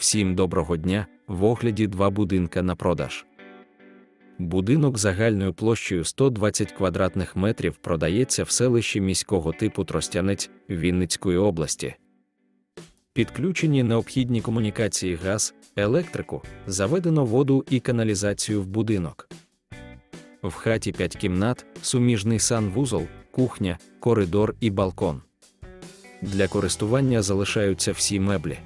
Всім доброго дня! В огляді два будинка на продаж. Будинок загальною площею 120 квадратних метрів продається в селищі міського типу Тростянець Вінницької області. Підключені необхідні комунікації газ, електрику, заведено воду і каналізацію в будинок. В хаті 5 кімнат, суміжний санвузол, кухня, коридор і балкон. Для користування залишаються всі меблі.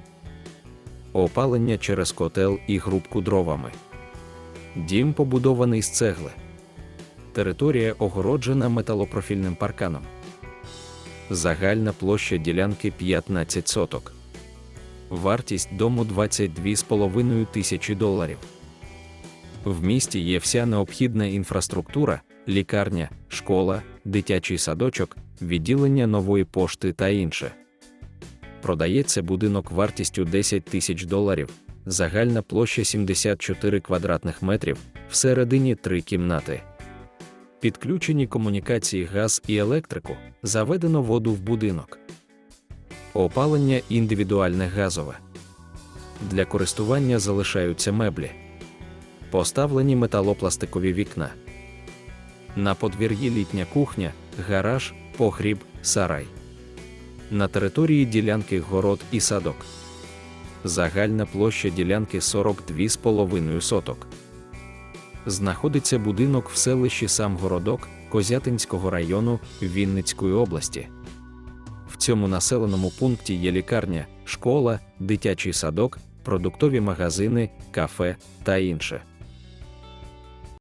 Опалення через котел і грубку дровами. Дім побудований з цегли. Територія огороджена металопрофільним парканом. Загальна площа ділянки 15 соток. Вартість дому 22,5 тисячі доларів. В місті є вся необхідна інфраструктура, лікарня, школа, дитячий садочок, відділення нової пошти та інше. Продається будинок вартістю 10 тисяч доларів, загальна площа 74 квадратних метрів, всередині три кімнати. Підключені комунікації газ і електрику, заведено воду в будинок. Опалення індивідуальне газове. Для користування залишаються меблі. Поставлені металопластикові вікна. На подвір'ї літня кухня, гараж, погріб, сарай. На території ділянки город і садок. Загальна площа ділянки 42,5 соток. Знаходиться будинок в селищі Самгородок Козятинського району Вінницької області. В цьому населеному пункті є лікарня, школа, дитячий садок, продуктові магазини, кафе та інше.